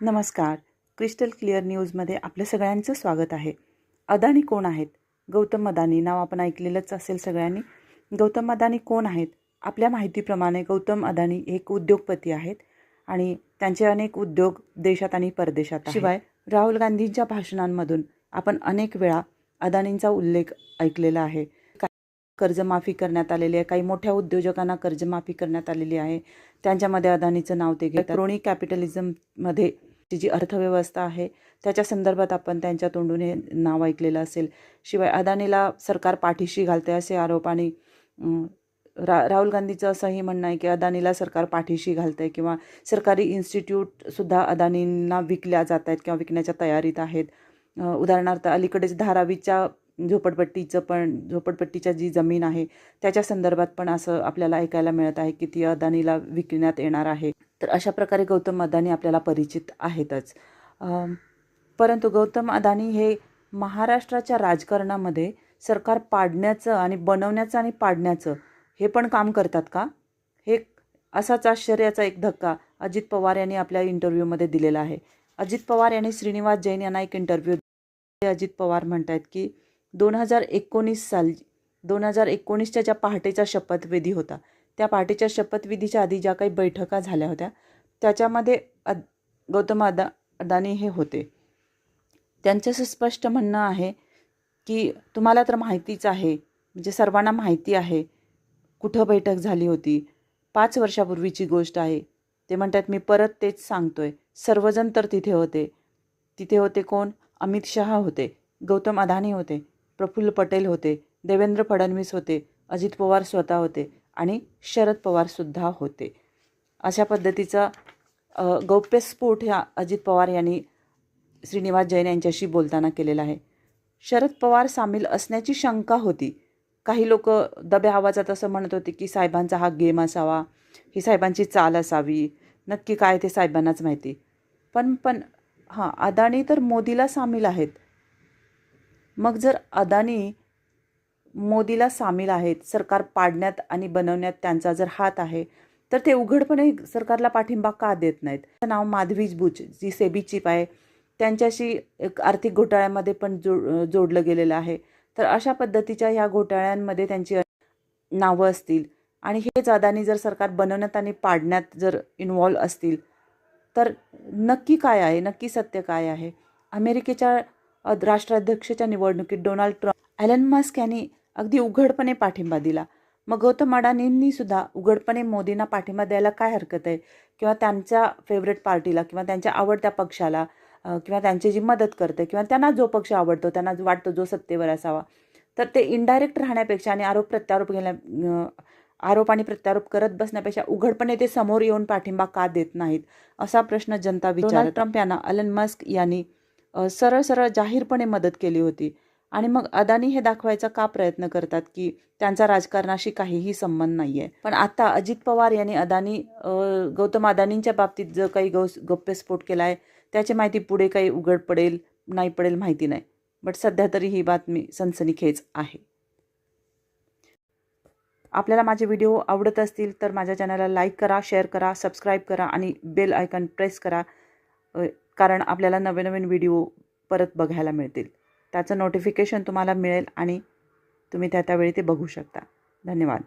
नमस्कार. Crystal clear न्यूजमध्ये आपल्या सगळ्यांचं स्वागत आहे. अदानी कोण आहेत? गौतम अदानी नाव आपण ऐकलेलंच असेल सगळ्यांनी. गौतम अदानी कोण आहेत? आपल्या माहितीप्रमाणे गौतम अदानी एक उद्योगपती आहेत आणि त्यांचे अनेक उद्योग देशात आणि परदेशात. शिवाय राहुल गांधींच्या भाषणांमधून आपण अनेक वेळा अदानींचा उल्लेख ऐकलेला आहे. कर्जमाफी करण्यात आलेली आहे काही मोठ्या उद्योजकांना कर्जमाफी करण्यात आलेली आहे. त्यांच्यामध्ये अदानीचं नाव ते घेतात. क्रोनी कॅपिटलिझममध्ये ची जी अर्थव्यवस्था आहे त्याच्या संदर्भात आपण त्यांच्या तोंडून हे नाव ऐकलेलं असेल. शिवाय अदानीला सरकार पाठीशी घालते असे आरोप आणि रा राहुल गांधीचं असंही म्हणणं आहे की अदानीला सरकार पाठीशी घालते किंवा सरकारी इन्स्टिट्यूटसुद्धा अदानींना विकल्या जात आहेत किंवा विकण्याच्या तयारीत आहेत. उदाहरणार्थ अलीकडेच धारावीच्या झोपडपट्टीचं पण झोपडपट्टीच्या जी जमीन आहे त्याच्या संदर्भात पण असं आपल्याला ऐकायला मिळत आहे की ती अदानीला विकण्यात येणार आहे. तर अशा प्रकारे गौतम अदानी आपल्याला परिचित आहेतच. परंतु गौतम अदानी हे महाराष्ट्राच्या राजकारणामध्ये सरकार पाडण्याचं आणि बनवण्याचं आणि पाडण्याचं हे पण काम करतात का? हे असाच आश्चर्याचा एक धक्का अजित पवार यांनी आपल्या इंटरव्ह्यूमध्ये दिलेला आहे. अजित पवार यांनी श्रीनिवास जैन यांना एक इंटरव्ह्यू अजित पवार म्हणत आहेत की दोन हजार एकोणीस साल दोन हजार एकोणीसच्या ज्या पहाटेचा शपथविधी होता त्या पहाटेच्या शपथविधीच्या आधी ज्या काही बैठका झाल्या होत्या त्याच्यामध्ये अद गौतम अदा अदानी हे होते. त्यांचं असं स्पष्ट म्हणणं आहे की तुम्हाला तर माहितीच आहे म्हणजे सर्वांना माहिती आहे कुठं बैठक झाली होती पाच वर्षापूर्वीची गोष्ट आहे. ते म्हणतात मी परत तेच सांगतो आहे सर्वजण तर तिथे होते. तिथे होते कोण? अमित शहा होते. गौतम अदानी होते. प्रफुल्ल पटेल होते देवेंद्र फडणवीस होते अजित पवार स्वतः होते आणि शरद पवारसुद्धा होते. अशा पद्धतीचा गौप्यस्फोट ह्या अजित पवार यांनी श्रीनिवास जैन यांच्याशी बोलताना केलेला आहे. शरद पवार सामील असण्याची शंका होती. काही लोक दब्या आवाजात असं म्हणत होते की साहेबांचा हा गेम असावा ही साहेबांची चाल असावी नक्की काय ते साहेबांनाच माहिती. पण पण हां अदाणी तर मोदीला सामील आहेत. मग जर अदानी मोदीला सामील आहेत सरकार पाडण्यात आणि बनवण्यात त्यांचा जर हात आहे तर ते उघडपणे सरकारला पाठिंबा का देत नाहीत? त्याचं नाव माधवी बुच जी सेबी चीफ आहे. त्यांच्याशी एक आर्थिक घोटाळ्यामध्ये पण जो जोडलं गेलेलं आहे. तर अशा पद्धतीच्या ह्या घोटाळ्यांमध्ये त्यांची नावं असतील आणि हेच अदानी जर सरकार बनवण्यात आणि पाडण्यात जर इन्वॉल्व असतील तर नक्की काय आहे? नक्की सत्य काय आहे? अमेरिकेच्या राष्ट्राध्यक्षाच्या निवडणुकीत डोनाल्ड ट्रम्प ॲलन मस्क यांनी अगदी उघडपणे पाठिंबा दिला. मग गौतम अडानींनी सुद्धा उघडपणे मोदींना पाठिंबा द्यायला काय हरकत आहे? किंवा त्यांच्या फेवरेट पार्टीला किंवा त्यांच्या आवडत्या पक्षाला किंवा त्यांची जी मदत करते किंवा त्यांना जो पक्ष आवडतो त्यांना जो वाटतो जो सत्तेवर असावा तर ते इनडायरेक्ट राहण्यापेक्षा आणि आरोप प्रत्यारोप घेण्या आरोप आणि प्रत्यारोप करत बसण्यापेक्षा उघडपणे ते समोर येऊन पाठिंबा का देत नाहीत? असा प्रश्न जनता विचारत. ट्रम्प यांना अलन मस्क यांनी सरळ सरळ जाहीरपणे मदत केली होती. आणि मग अदानी हे दाखवायचा का प्रयत्न करतात की त्यांचा राजकारणाशी काहीही संबंध नाही आहे पण आता अजित पवार यांनी अदानी गौतम अदानींच्या बाबतीत जो काही गौ गप्पेस्फोट केला आहे त्याची माहिती पुढे काही उघड पडेल नाही पडेल माहिती नाही. बट सध्या तरी ही बातमी सनसनीखेच आहे. आपल्याला माझे व्हिडिओ आवडत असतील तर माझ्या चॅनलला लाईक करा शेअर करा सबस्क्राईब करा आणि बेल आयकॉन प्रेस करा. कारण आपल्याला नवे नवीन व्हिडिओ परत बघायला मिळतील. त्याचं नोटिफिकेशन तुम्हाला मिळेल आणि तुम्ही त्या त्यावेळी ते बघू शकता. धन्यवाद.